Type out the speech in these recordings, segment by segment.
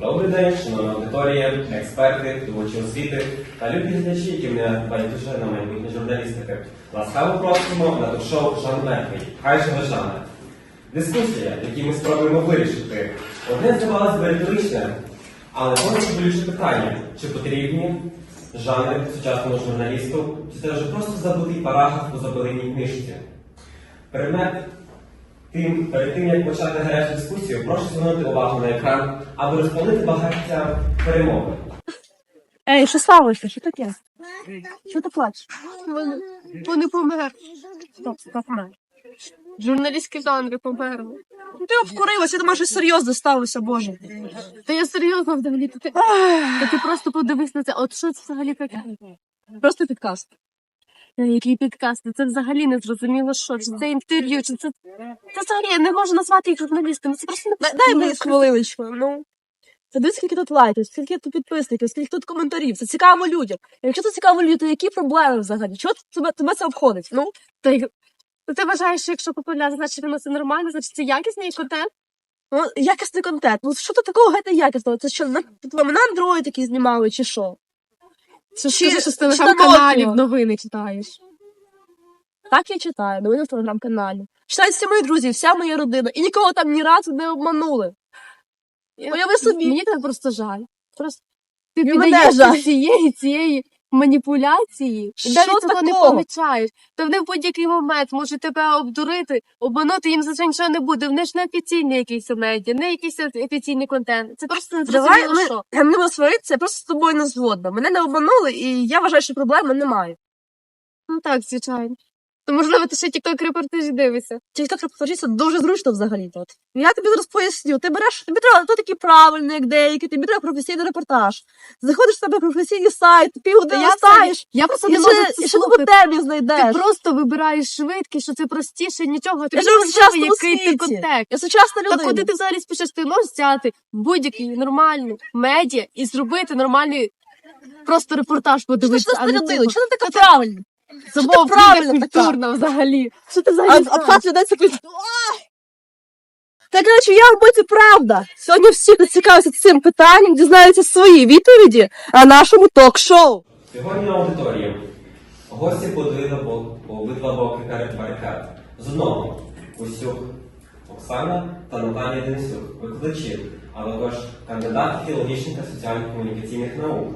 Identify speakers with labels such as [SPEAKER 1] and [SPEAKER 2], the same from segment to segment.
[SPEAKER 1] Добрий день, шановна аудиторія, експерти, здобувачі освіти та любі глядачі, які мене байдуже на майбутнє журналістики. Ласкаво просимо на ток-шоу Жан Мертвий. Хай живе Жанна. Дискусія, яку ми спробуємо вирішити, одне здавалось би риторичне, але воно болюче питання, чи потрібні жанри сучасному журналісту, чи це вже просто забутий параграф у заболеній книжці. Предмет Тим, перед тим, як почати гарячу дискусію, прошу звернути увагу на екран, аби розпалити багаття перемови.
[SPEAKER 2] Ей, що сталося? Що таке? Що ти плачеш?
[SPEAKER 3] Вони, вони померли.
[SPEAKER 2] Стоп, стоп, помер.
[SPEAKER 3] Журналістські жанри померли.
[SPEAKER 2] Ну, Ти обкурилася, я думаю, що серйозно сталося, Боже.
[SPEAKER 3] Та я серйозно взагалі. Та ти, та ти просто подивись на це. От що це взагалі таке?
[SPEAKER 2] Просто підкаст.
[SPEAKER 3] Та Який підкаст? Це взагалі не зрозуміло, що чи це інтерв'ю, чи це. Це взагалі я не можу назвати їх журналістами. Це просто не
[SPEAKER 2] Дай, мені хвилиночку. Ну. Це дивись, скільки тут лайків, скільки тут підписників, скільки тут коментарів. Це цікаво людям. Якщо це цікаво людям, то які проблеми взагалі? Чого тебе, тебе це обходить? Ну,
[SPEAKER 3] Та й- Ну, ти вважаєш, що якщо популярно, значить воно це нормально, значить це якісний контент?
[SPEAKER 2] ну якісний контент. Ну що тут такого геть якісного? Це що, на, вам на Android такі знімали, чи що?
[SPEAKER 3] Це
[SPEAKER 2] Чи-
[SPEAKER 3] ж що з телеграм-каналів новини читаєш.
[SPEAKER 2] Так я читаю, новини в телеграм-каналі. Читають всі мої друзі, вся моя родина. І нікого там ні разу не обманули. Уяви собі.
[SPEAKER 3] Мені тебе просто жаль. Просто ти
[SPEAKER 2] мене жаль.
[SPEAKER 3] цієї цієї маніпуляції, і
[SPEAKER 2] Що
[SPEAKER 3] навіть цього не
[SPEAKER 2] такого?
[SPEAKER 3] помічаєш. То вони в будь-який момент можуть тебе обдурити, обманути їм зазвичай нічого не буде. Вони ж не офіційні якісь медіа, не якийсь офіційний контент. Це просто не
[SPEAKER 2] Давай ми
[SPEAKER 3] що.
[SPEAKER 2] я не буду сваритися, я просто з тобою не згодна. Мене не обманули, і я вважаю, що проблеми немає.
[SPEAKER 3] Ну так, звичайно. То можливо, ти ще тікток репортажі дивишся.
[SPEAKER 2] Тікток репортажі це дуже зручно взагалі тут. Я тобі зараз поясню. Ти береш, тобі треба хто такий правильний, як деякі, тобі треба професійний репортаж. Заходиш в себе професійний сайт, півгодини
[SPEAKER 3] я
[SPEAKER 2] листаєш,
[SPEAKER 3] Я просто не можу
[SPEAKER 2] і ще темі
[SPEAKER 3] Ти просто вибираєш швидкість, що це простіше, нічого. Тобі
[SPEAKER 2] Я живу в
[SPEAKER 3] який ти контекст.
[SPEAKER 2] Я сучасна
[SPEAKER 3] Так куди
[SPEAKER 2] людина.
[SPEAKER 3] ти взагалі спішиш? Ти можеш взяти будь-який нормальний медіа і зробити нормальний просто репортаж
[SPEAKER 2] Що ти
[SPEAKER 3] подивитися.
[SPEAKER 2] ти людина?
[SPEAKER 3] типу,
[SPEAKER 2] Чого ти така правильна?
[SPEAKER 3] Це
[SPEAKER 2] правильна
[SPEAKER 3] правильно
[SPEAKER 2] така?
[SPEAKER 3] культурна взагалі.
[SPEAKER 2] Що ти взагалі?
[SPEAKER 3] а
[SPEAKER 2] Обхат людей це Так, коротше, я це правда. Сьогодні всі, хто цікавиться цим питанням, дізнаються свої відповіді на нашому ток-шоу.
[SPEAKER 1] Сьогодні на аудиторії гості подивили по, по обидва боки карет барикад. З одного Усюк Оксана та Наталія Денисюк, викладачі, а також кандидати філологічних та соціально-комунікаційних наук,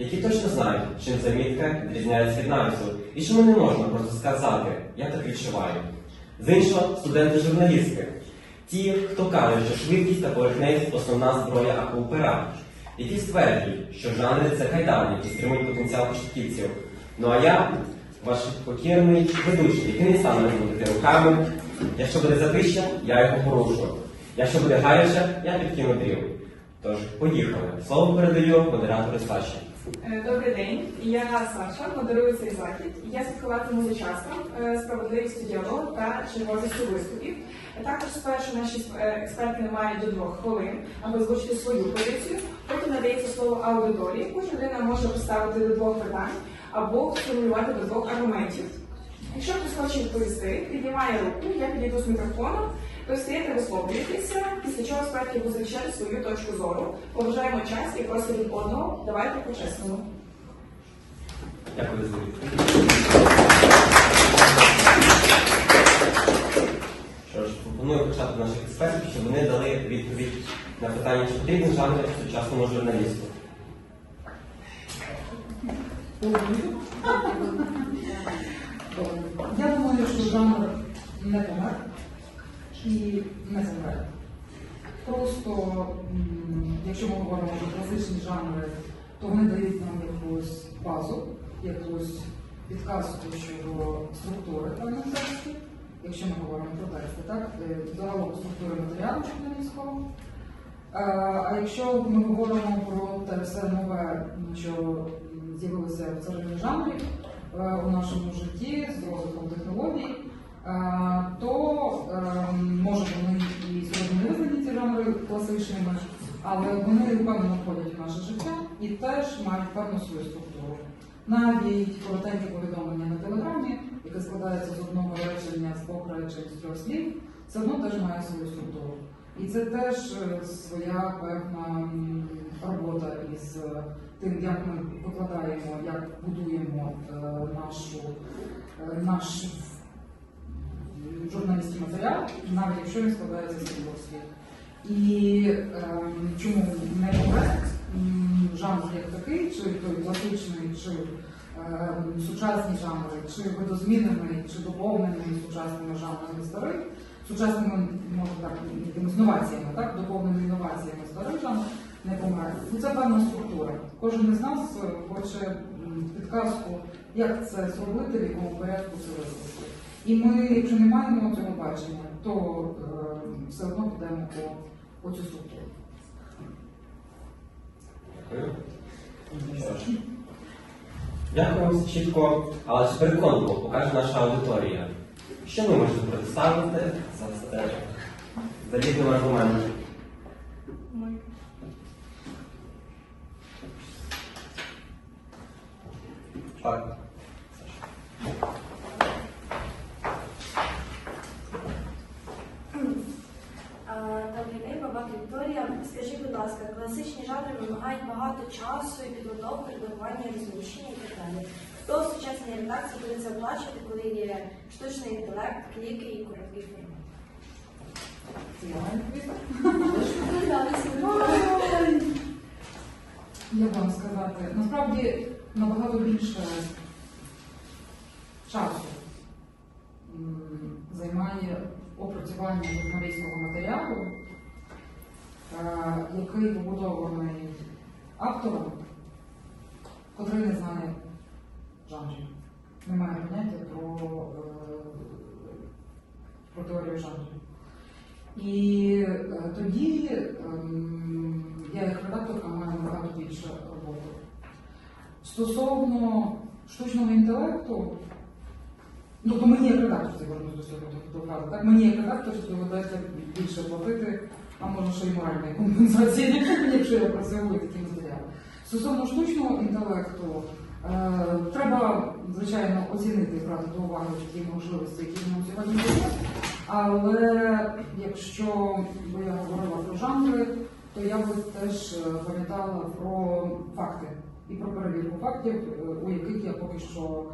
[SPEAKER 1] які точно знають, чим замітка відрізняється від напису, і чому не можна просто сказати, я так відчуваю. З іншого, студенти журналістки. Ті, хто каже, що швидкість та поверхневість основна зброя акупера, які стверджують, що жанри це кайдани, які стримують потенціал початківців. Ну а я, ваш покірний ведучий, який не стане бути руками. Якщо буде затища, я його порушу. Якщо буде гаряче, я підкину дрів. Тож, поїхали. Слово передаю модератору Саші.
[SPEAKER 4] Е, Добрий день, я Саша, модерую цей захід. Я слідкуватиму за часом, е, справедливістю діалогу та черговістю виступів. Також спершу наші експерти експерти мають до двох хвилин, аби озвучити свою позицію. Потім надається слово аудиторії. Кожна людина може поставити до двох питань або сформулювати до двох аргументів. Якщо хтось хоче відповісти, піднімає руку, я підійду з мікрофоном, ви встаєте висловлюєтеся, після чого експерти будуть захищати свою точку зору. Поважаємо час і просто від одного. Давайте по-чесному.
[SPEAKER 1] Дякую за. Що ж, пропоную почати наших експертів, щоб вони дали відповідь на питання, чи потрібні жанри сучасному журналісту.
[SPEAKER 5] Я думаю, що жанр не помер і не замре. Просто, якщо ми говоримо про класичні жанри, то вони дають нам якусь базу, якусь підказку щодо структури певних текстів, якщо ми говоримо про тексти, так? Е, Загалом структури матеріалу журналістського. Е, А якщо ми говоримо про те все нове, що з'явилося в царині жанрів у нашому житті з розвитком технологій, е, то е, може вони і сьогодні не визнані ці жанри класичними, але вони певно входять в наше життя і теж мають певну свою структуру. Навіть коротеньке повідомлення на телеграмі, яке складається з одного речення, з двох речень, з трьох слів, все одно теж має свою структуру. І це теж е, своя певна робота із е, тим, як ми викладаємо, як будуємо е, нашу, е, наш журналістський матеріал, навіть якщо він складається з двох слів. І ем, чому не помер жанр як такий, чи той класичний, чи ем, сучасні жанри, чи видозмінений, чи доповнений сучасними жанрами старих, сучасними, може так, якимись новаціями, так, доповненими інноваціями старих жанр не помер. Ну, це певна структура. Кожен із нас е, хоче підказку, як це зробити, в якому порядку це вивести. І ми, якщо не маємо цього бачення, то е, все одно підемо по, по цю структуру.
[SPEAKER 1] Дякую. Дякую вам чітко, але ж переконливо покаже наша аудиторія. Що ви можете представити за е, залізним Так.
[SPEAKER 6] Добрий день, баба Вікторія. Скажіть, будь ласка, класичні жанри вимагають багато часу і підготовки, редагування, розміщення і так далі. Хто в сучасній редакції буде це оплачувати, коли є штучний інтелект, кліки і короткий формат?
[SPEAKER 5] Я? Вам сказати, насправді набагато більше часу займає опрацювання журналістського матеріалу, е, який побудований автором, котрий не знає жанрів, не має поняття про, е, про теорію жанрів. І е, тоді ем, я як редакторка маю набагато більше роботи. Стосовно штучного інтелекту, ну то мені як редакторці вернусь до цього фрази, так мені як редакторці доведеться більше платити, а може ще й моральної компенсації, якщо я працюю такі матеріали. Стосовно штучного інтелекту, е, треба, звичайно, оцінити брати до уваги ті можливості, які нам сьогодні є. Але якщо би я говорила про жанри, то я би теж е, пам'ятала про факти і про перевірку фактів, е, у яких я поки що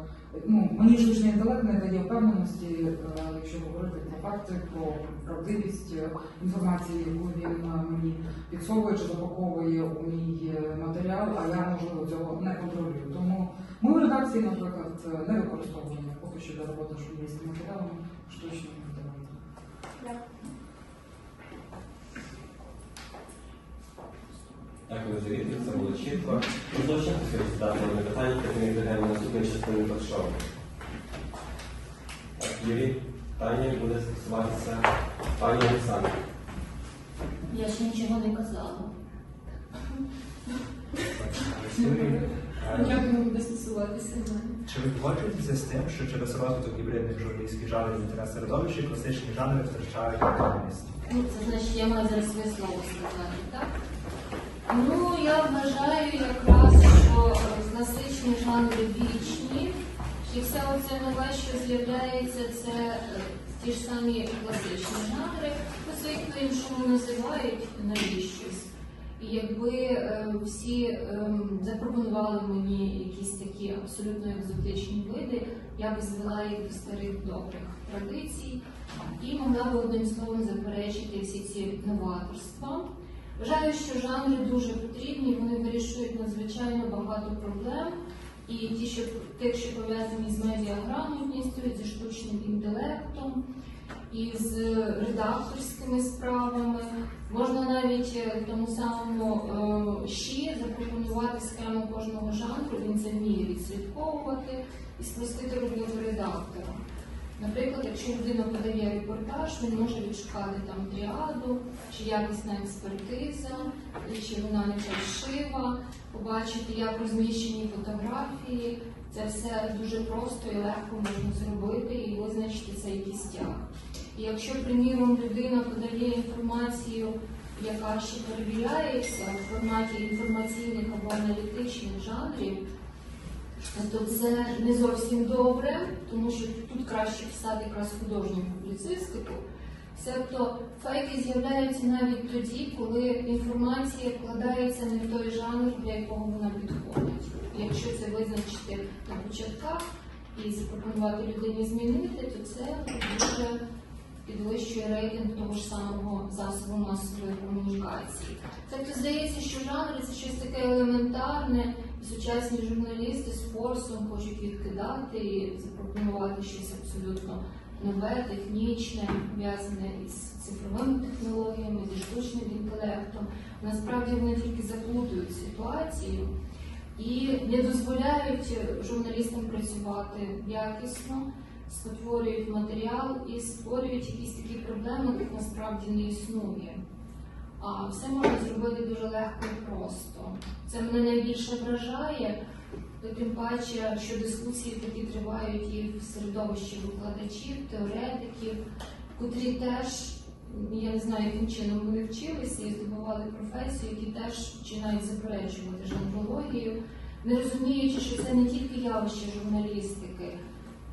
[SPEAKER 5] ну мені штучний інтелект не дає впевненості, е, якщо говорити про факти, про правдивість е, інформації, яку він мені підсовує чи запаковує у мій матеріал, а я можливо цього не контролюю. Тому ми в редакції, наприклад, не використовуємо поки що для роботи з журналістським матеріалом штучного інтелекту.
[SPEAKER 1] Дякую за відповідь, це було чітко. Ще хтось хоче задати мене питання, поки ми йдемо на наступну частину. Так, Юрій, питання буде стосуватися пані Олександри.
[SPEAKER 7] Я ж нічого не казала. Як воно буде стосуватися мене?
[SPEAKER 8] Чи ви погоджуєтеся з тим, що через розвиток гібридних журналістських жанрів інтерес середовища класичні жанри втрачають актуальність?
[SPEAKER 7] Ну, це значить, я маю зараз своє слово сказати, так? Ну, я вважаю якраз, що класичні жанри вічні, і все оце нове, що з'являється, це е, ті ж самі класичні жанри, просто їх по-іншому називають навіщось. І якби е, всі е, запропонували мені якісь такі абсолютно екзотичні види, я би звела їх до старих добрих традицій і могла би одним словом заперечити всі ці новаторства. Вважаю, що жанри дуже потрібні, вони вирішують надзвичайно багато проблем. І ті, що тих, що пов'язані з медіаграмотністю, зі штучним інтелектом, і з редакторськими справами. Можна навіть е, тому самому е, щі запропонувати схему кожного жанру, він це вміє відслідковувати і спростити роботу редактора. Наприклад, якщо людина подає репортаж, він може відшукати там тріаду, чи якісна експертиза, чи вона не фальшива, побачити, як розміщені фотографії. Це все дуже просто і легко можна зробити і визначити цей кістяк. І якщо, приміром, людина подає інформацію, яка ще перевіряється в форматі інформаційних або аналітичних жанрів, то це не зовсім добре, тому що тут краще писати якраз художню публіцистику. Себто фейки з'являються навіть тоді, коли інформація вкладається не в той жанр, для якого вона підходить. Якщо це визначити на початках і запропонувати людині змінити, то це дуже підвищує рейтинг того ж самого засобу масової комунікації. Тобто здається, що жанри це щось таке елементарне, сучасні журналісти з форсом хочуть відкидати і запропонувати щось абсолютно нове, технічне, пов'язане із цифровими технологіями, зі штучним інтелектом. Насправді вони тільки заплутують ситуацію і не дозволяють журналістам працювати якісно, спотворюють матеріал і створюють якісь такі проблеми, яких насправді не існує. А все можна зробити дуже легко і просто. Це мене найбільше вражає, тим паче, що дискусії такі тривають і в середовищі викладачів, теоретиків, котрі теж, я не знаю, яким чином вони вчилися і здобували професію, які теж починають заперечувати жанрологію, не розуміючи, що це не тільки явище журналістики.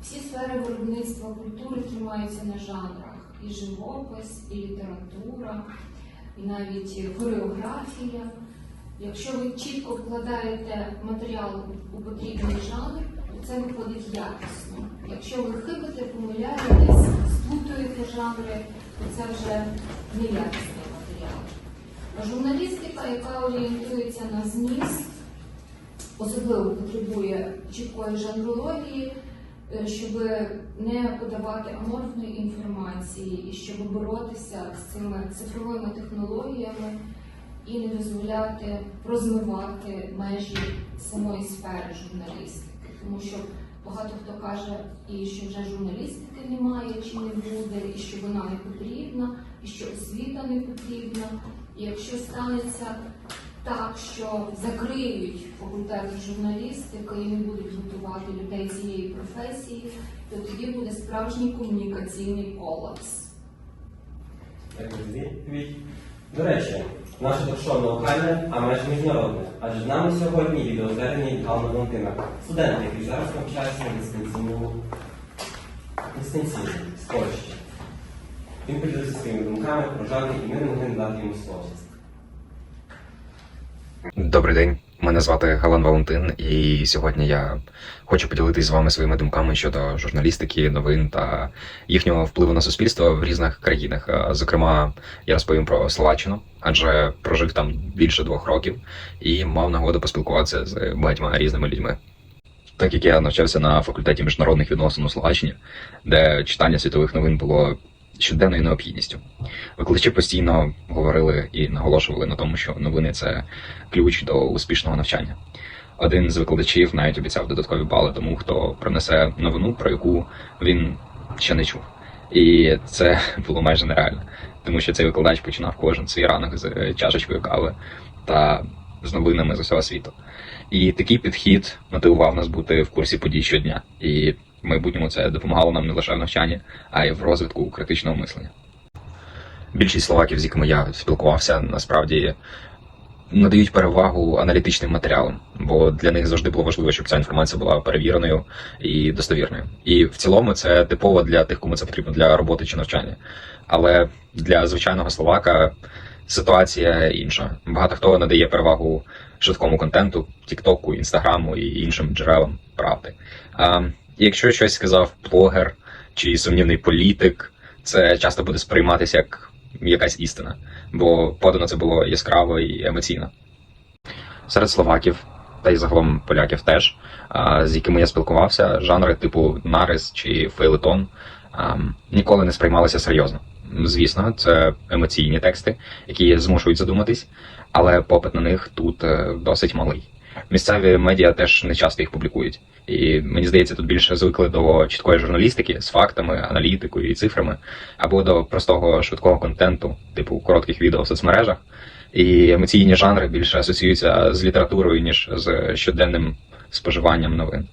[SPEAKER 7] Всі сфери виробництва культури тримаються на жанрах. І живопис, і література, і навіть хореографія. Якщо ви чітко вкладаєте матеріал у потрібний жанр, то це виходить якісно. Якщо ви хибите, помиляєтесь, сплутуєте жанри, то це вже неякісний матеріал. А журналістика, яка орієнтується на зміст, особливо потребує чіткої жанрології, щоб не подавати аморфної інформації і щоб боротися з цими цифровими технологіями і не дозволяти розмивати межі самої сфери журналістики. Тому що багато хто каже, і що вже журналістики немає, чи не буде, і що вона не потрібна, і що освіта не потрібна. І якщо станеться так, що закриють факультет журналістики і не будуть готувати людей цієї професії, то тоді буде справжній комунікаційний колапс.
[SPEAKER 1] До речі, наше ток-шоу не локальне, а майже міжнародне. Адже з нами сьогодні відеозвернення від Галина Валентина, студент, який зараз навчається на дистанційному дистанційно з Польщі. Він поділився своїми думками про жанри, і ми не могли не дати йому слово.
[SPEAKER 9] Добрий день, мене звати Галан Валентин, і сьогодні я хочу поділитися з вами своїми думками щодо журналістики, новин та їхнього впливу на суспільство в різних країнах. Зокрема, я розповім про Словаччину, адже прожив там більше двох років і мав нагоду поспілкуватися з багатьма різними людьми. Так як я навчався на факультеті міжнародних відносин у Словаччині, де читання світових новин було щоденною необхідністю. Викладачі постійно говорили і наголошували на тому, що новини це ключ до успішного навчання. Один з викладачів навіть обіцяв додаткові бали тому, хто принесе новину, про яку він ще не чув. І це було майже нереально, тому що цей викладач починав кожен свій ранок з е, чашечкою кави та з новинами з усього світу. І такий підхід мотивував нас бути в курсі подій щодня. І в майбутньому це допомагало нам не лише в навчанні, а й в розвитку критичного мислення. Більшість словаків, з якими я спілкувався, насправді надають перевагу аналітичним матеріалам, бо для них завжди було важливо, щоб ця інформація була перевіреною і достовірною. І в цілому це типово для тих, кому це потрібно для роботи чи навчання. Але для звичайного словака ситуація інша. Багато хто надає перевагу швидкому контенту, Тіктоку, Інстаграму і іншим джерелам правди. Якщо щось сказав блогер чи сумнівний політик, це часто буде сприйматися як якась істина, бо подано це було яскраво і емоційно. Серед словаків, та й загалом поляків теж, з якими я спілкувався, жанри типу нарис чи фейлетон ніколи не сприймалися серйозно. Звісно, це емоційні тексти, які змушують задуматись, але попит на них тут е, досить малий. Місцеві медіа теж не часто їх публікують. І мені здається, тут більше звикли до чіткої журналістики з фактами, аналітикою і цифрами, або до простого швидкого контенту, типу коротких відео в соцмережах. І емоційні жанри більше асоціюються з літературою, ніж з щоденним споживанням новин.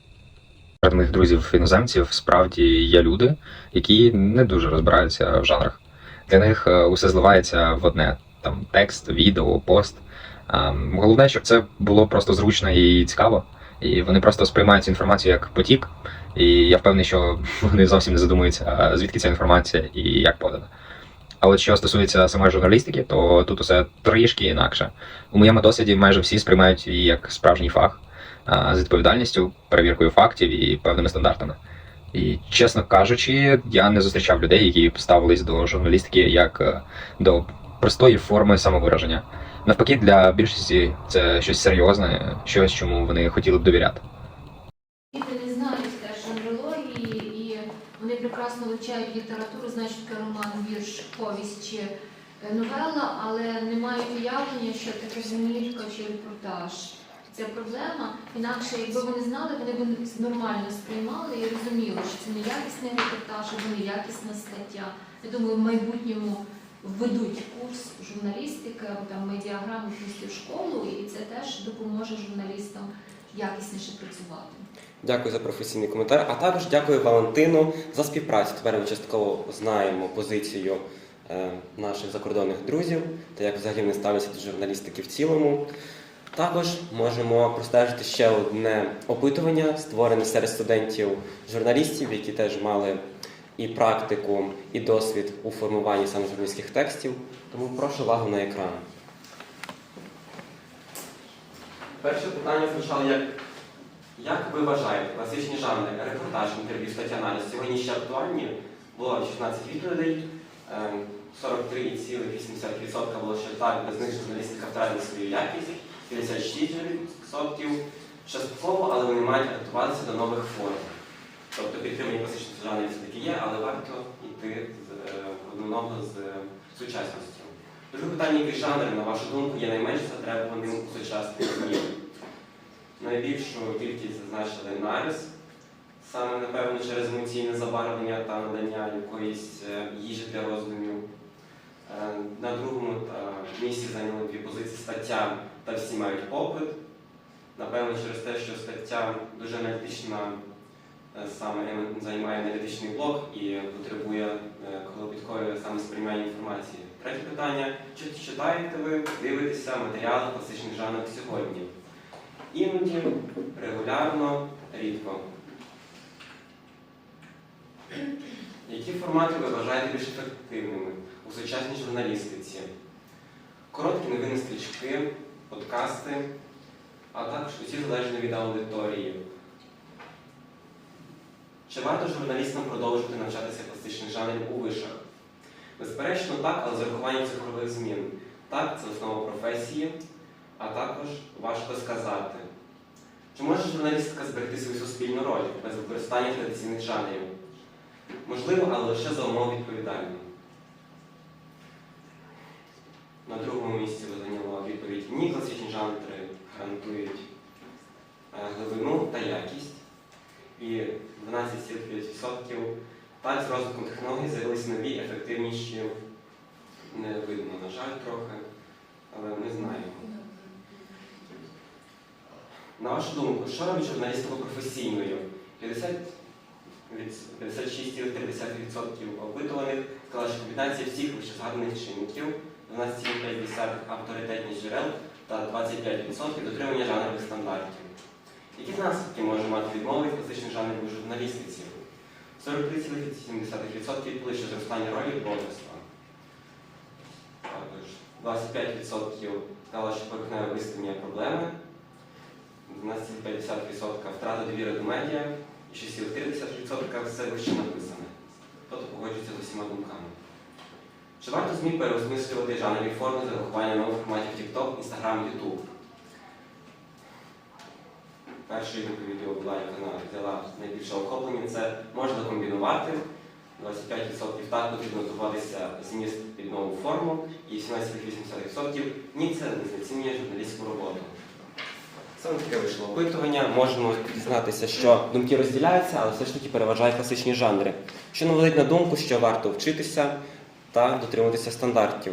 [SPEAKER 9] Серед моїх друзів іноземців справді є люди, які не дуже розбираються в жанрах. Для них е, усе зливається в одне: там текст, відео, пост. А, Головне, щоб це було просто зручно і цікаво. І вони просто сприймають цю інформацію як потік. І я впевнений, що вони зовсім не задумуються, звідки ця інформація і як подана. Але що стосується самої журналістики, то тут усе трішки інакше. У моєму досвіді майже всі сприймають її як справжній фах з відповідальністю, перевіркою фактів і певними стандартами. І чесно кажучи, я не зустрічав людей, які ставились до журналістики як е, до простої форми самовираження. Навпаки, для більшості це щось серйозне, щось, чому вони хотіли б довіряти.
[SPEAKER 7] Діти не знають теж жанрології, і вони прекрасно вивчають літературу, знають, що роман, вірш, повість чи е, новела, але не мають уявлення, що таке змірка чи репортаж. Це проблема. Інакше, якби вони знали, вони б нормально сприймали і розуміли, що це неякісний репортаж або неякісна стаття. Я думаю, в майбутньому введуть курс журналістики або там медіаграмотності в школу, і це теж допоможе журналістам якісніше працювати.
[SPEAKER 1] Дякую за професійний коментар. А також дякую Валентину за співпрацю. Тепер ми частково знаємо позицію е, наших закордонних друзів та як взагалі вони ставляться до журналістики в цілому. Також можемо простежити ще одне опитування, створене серед студентів-журналістів, які теж мали і практику, і досвід у формуванні саме журналістських текстів. Тому прошу увагу на екран. Перше питання звучало як як ви вважаєте, класичні жанри, репортаж, інтерв'ю, стаття аналіз сьогодні ще актуальні? Було 16 відповідей, ем, 43,8% було, що так, без них журналістика втратила свою якість, 56% частково, але вони мають адаптуватися до нових форм. Тобто підтримання класичних жанрів все-таки є, але варто йти е, ногу з е, сучасністю. Друге питання, який жанр, на вашу думку, є найменш затребуваним у сучасних днів? Найбільшу кількість зазначили нарис, саме напевно через емоційне забарвлення та надання якоїсь е, їжі для роздумів. Е, На другому та, місці зайняли дві позиції стаття та всі мають попит. Напевно, через те, що стаття дуже аналітична, е, саме ем- займає аналітичний блок і потребує е, клопіткої саме сприймання інформації. Третє питання: чи читаєте ви, дивитеся матеріали класичних жанрів сьогодні? Іноді, регулярно, рідко. Які формати ви вважаєте більш ефективними у сучасній журналістиці? Короткі новини стрічки, подкасти, а також усі залежно від аудиторії. Чи варто журналістам продовжувати навчатися класичних жанрів у вишах? Безперечно, так, але з урахуванням цифрових змін. Так, це основа професії, а також важко сказати. Чи може журналістика зберегти свою суспільну роль без використання традиційних жанрів? Можливо, але лише за умов відповідально. На другому місці ви зайняла відповідь ні, класичні жанри гарантують е, глибину та якість. І 12,5% так, з розвитком технологій з'явилися нові, ефективніші, не видно, на жаль, трохи, але ми знаємо. На вашу думку, що робить журналістику професійною? 50, 56,3% опитуваних сказали, що комбінація всіх вищезгаданих чинників, 12,5% авторитетність джерел та 25% дотримання жанрових стандартів. Які наслідки може мати відмова від жанрів у журналістиці? 43,7% відповіли, що зростання ролі блогерства. 25% сказали, що поверхневе виставлення проблеми. 12,5% втрата довіри до медіа і 6,3% все вище написане. Тобто погоджується з усіма думками. Чи варто ЗМІ переосмислювати жанрові форми за врахування нових форматів TikTok, Instagram, YouTube? Відповіддю була, яка вона взяла найбільше охоплення, це можна комбінувати. 25% так потрібно готуватися зміст під нову форму, і 17,8% ні, це не знецінює журналістську роботу. Саме таке вийшло опитування. Можемо дізнатися, що думки розділяються, але все ж таки переважають класичні жанри. Що наводить на думку, що варто вчитися та дотримуватися стандартів.